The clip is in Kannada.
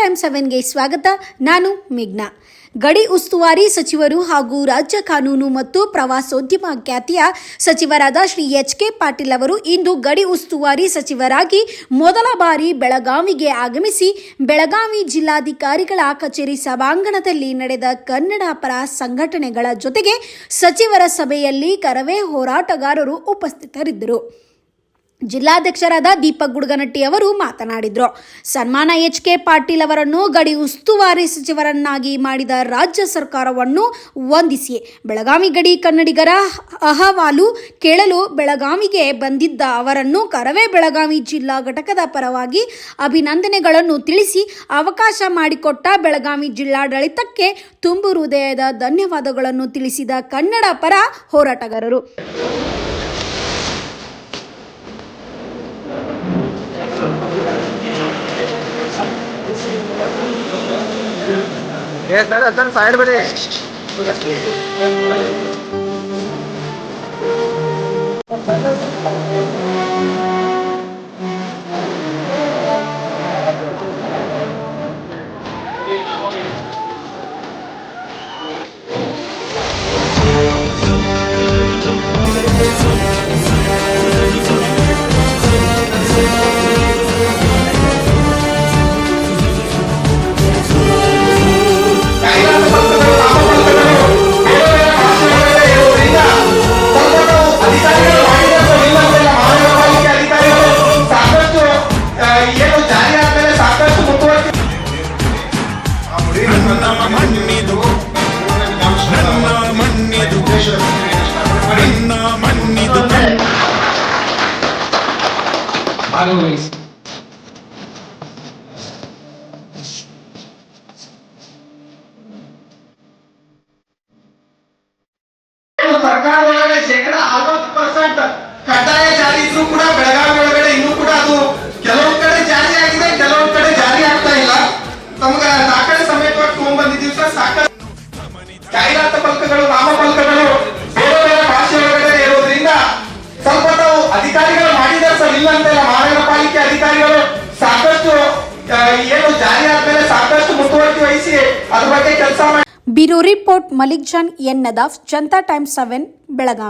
ಟೈಮ್ ಸೆವೆನ್ಗೆ ಸ್ವಾಗತ. ನಾನು ಮೇಘ್ನಾ. ಗಡಿ ಉಸ್ತುವಾರಿ ಸಚಿವರು ಹಾಗೂ ರಾಜ್ಯ ಕಾನೂನು ಮತ್ತು ಪ್ರವಾಸೋದ್ಯಮ ಖ್ಯಾತಿಯ ಸಚಿವರಾದ ಶ್ರೀ ಎಚ್ ಕೆ ಪಾಟೀಲ್ ಅವರು ಇಂದು ಗಡಿ ಉಸ್ತುವಾರಿ ಸಚಿವರಾಗಿ ಮೊದಲ ಬಾರಿ ಬೆಳಗಾವಿಗೆ ಆಗಮಿಸಿ ಬೆಳಗಾವಿ ಜಿಲ್ಲಾಧಿಕಾರಿಗಳ ಕಚೇರಿ ಸಭಾಂಗಣದಲ್ಲಿ ನಡೆದ ಕನ್ನಡ ಪರ ಸಂಘಟನೆಗಳ ಜೊತೆಗೆ ಸಚಿವರ ಸಭೆಯಲ್ಲಿ ಕರವೇ ಹೋರಾಟಗಾರರು ಉಪಸ್ಥಿತರಿದ್ದರು. ಜಿಲ್ಲಾಧ್ಯಕ್ಷರಾದ ದೀಪಕ್ ಗುಡ್ಗನಟ್ಟಿ ಅವರು ಮಾತನಾಡಿದರು. ಸನ್ಮಾನ ಎಚ್ ಕೆ ಪಾಟೀಲ್ ಅವರನ್ನು ಗಡಿ ಉಸ್ತುವಾರಿ ಸಚಿವರನ್ನಾಗಿ ಮಾಡಿದ ರಾಜ್ಯ ಸರ್ಕಾರವನ್ನು ವಂದಿಸಿ. ಬೆಳಗಾವಿ ಗಡಿ ಕನ್ನಡಿಗರ ಅಹವಾಲು ಕೇಳಲು ಬೆಳಗಾವಿಗೆ ಬಂದಿದ್ದ ಅವರನ್ನು ಕರವೇ ಬೆಳಗಾವಿ ಜಿಲ್ಲಾ ಘಟಕದ ಪರವಾಗಿ ಅಭಿನಂದನೆಗಳನ್ನು ತಿಳಿಸಿ ಅವಕಾಶ ಮಾಡಿಕೊಟ್ಟ ಬೆಳಗಾವಿ ಜಿಲ್ಲಾಡಳಿತಕ್ಕೆ ತುಂಬು ಹೃದಯದ ಧನ್ಯವಾದಗಳನ್ನು ತಿಳಿಸಿದ ಕನ್ನಡ ಪರ ಹೋರಾಟಗಾರರು. ಏ ಸರ್ ಸರ್ ಸೈಡ್ ಬಿಡಿ. ಸಾಕಷ್ಟು ಭಾಗವಹಿಸಿ ಸರ್ಕಾರದೊಳಗಡೆ ಶೇಕಡ ಅರವತ್ತು ಪರ್ಸೆಂಟ್ ಕಡ್ಡಾಯ ಜಾರಿ ಇದ್ರೂ ಕೂಡ ಬೆಳಗಾವಿ ಒಳಗಡೆ ಇನ್ನೂ ಕೂಡ ಅದು ಕೆಲವೊಂದ್ ಕಡೆ ಜಾರಿ ಆಗಿದೆ ಕೆಲವೊಂದ್ ಕಡೆ ಜಾರಿ ಆಗ್ತಾ ಇಲ್ಲ. ತಮ್ಗ ದಾಖಲೆ ಸಮೇತವಾಗಿ ತಗೊಂಡ್ಬಂದಿದ್ದೀವಿ ಸರ್. ಸಾಕಷ್ಟು ಜಾಹೀರಾತು ಫಲಕಗಳು ನಾಮಫಲಕಗಳು ಏನು ಜಾರಿ ಆದ್ಮೇಲೆ ಸಾಕಷ್ಟು ಮುತುವರ್ಜಿ ವಹಿಸಿ ಅದ್ರ ಬಗ್ಗೆ ಕೆಲಸ ಮಾಡಿ. Bureau report Malik Jan N Nadaf, Janata times seven, Belagavi.